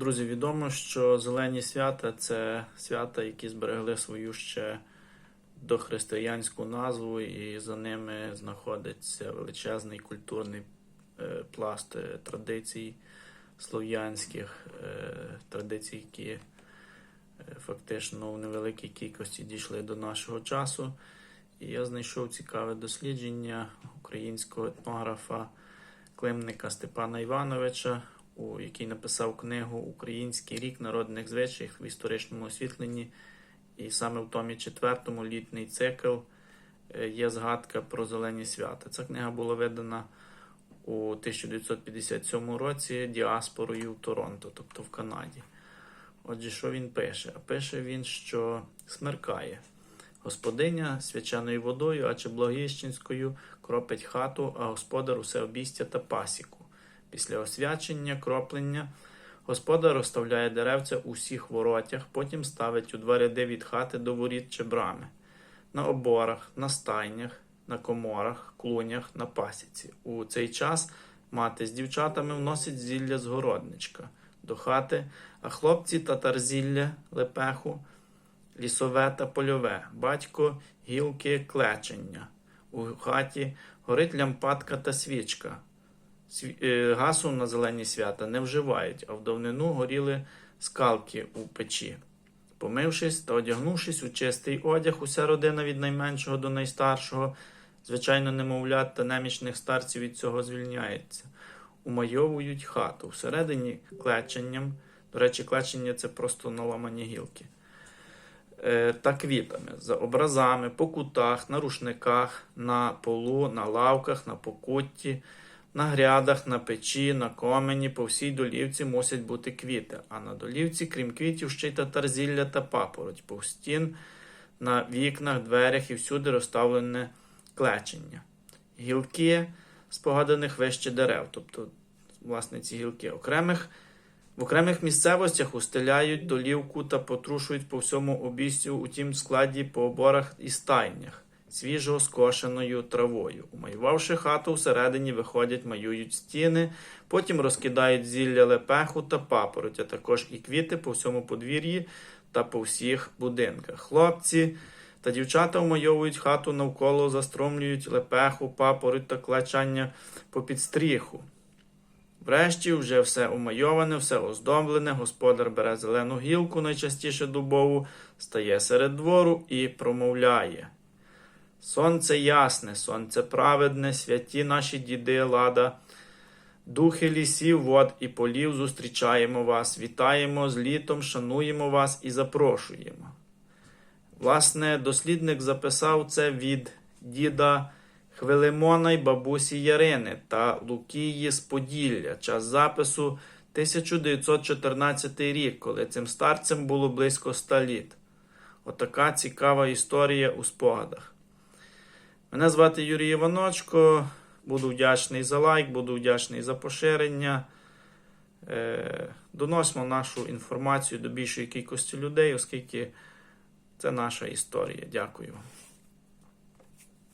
Друзі, відомо, що зелені свята це свята, які зберегли свою ще дохристиянську назву, і за ними знаходиться величезний культурний е, пласт е, традицій слов'янських, е, традицій, які фактично в невеликій кількості дійшли до нашого часу. І я знайшов цікаве дослідження українського етнографа Климника Степана Івановича, який написав книгу Український рік народних звичаїв в історичному освітленні. І саме в томі четвертому літній цикл є згадка про зелені свята. Ця книга була видана у 1957 році діаспорою в Торонто, тобто в Канаді. Отже, що він пише? А пише він, що смеркає. Господиня свячаною водою, а чи благіщенською кропить хату, а господар усе обістя та пасіку. Після освячення, кроплення, господар розставляє деревця у всіх воротях, потім ставить у два ряди від хати до воріт чи брами, на оборах, на стайнях, на коморах, клунях, на пасіці. У цей час мати з дівчатами вносить зілля з городничка до хати, а хлопці татарзілля, лепеху, лісове та польове, батько гілки клечення. У хаті горить лямпадка та свічка. Е, Гасу на зелені свята не вживають, а в давнину горіли скалки у печі. Помившись та одягнувшись у чистий одяг, уся родина від найменшого до найстаршого, звичайно, немовлят та немічних старців від цього звільняється. Умайовують хату. Всередині клеченням, до речі, клечення це просто наламані гілки. Е, та квітами, за образами, по кутах, на рушниках, на полу, на лавках, на покутті, на грядах, на печі, на комені, по всій долівці мусять бути квіти, а на долівці, крім квітів, ще й татарзілля та папороть, по стін, на вікнах, дверях і всюди розставлене клечення. Гілки спогаданих вище дерев, тобто, власне, ці гілки окремих. В окремих місцевостях устеляють долівку та потрушують по всьому обійстю у тім складі по оборах і стайнях, свіжо скошеною травою. Умаювавши хату, всередині виходять, маюють стіни, потім розкидають зілля лепеху та папороть, а також і квіти по всьому подвір'ї та по всіх будинках. Хлопці та дівчата вмайовують хату навколо, застромлюють лепеху, папороть та клачання по підстріху. Врешті вже все умайоване, все оздоблене, господар бере зелену гілку, найчастіше дубову, стає серед двору і промовляє. Сонце ясне, сонце праведне, святі наші діди лада. Духи лісів, вод і полів зустрічаємо вас, вітаємо з літом, шануємо вас і запрошуємо. Власне, дослідник записав це від діда Хвилимона й бабусі Ярини та Лукії з Поділля. Час запису 1914 рік, коли цим старцям було близько 100 літ. Отака цікава історія у спогадах. Мене звати Юрій Іваночко. Буду вдячний за лайк, буду вдячний за поширення. Е, Доносимо нашу інформацію до більшої кількості людей, оскільки це наша історія. Дякую.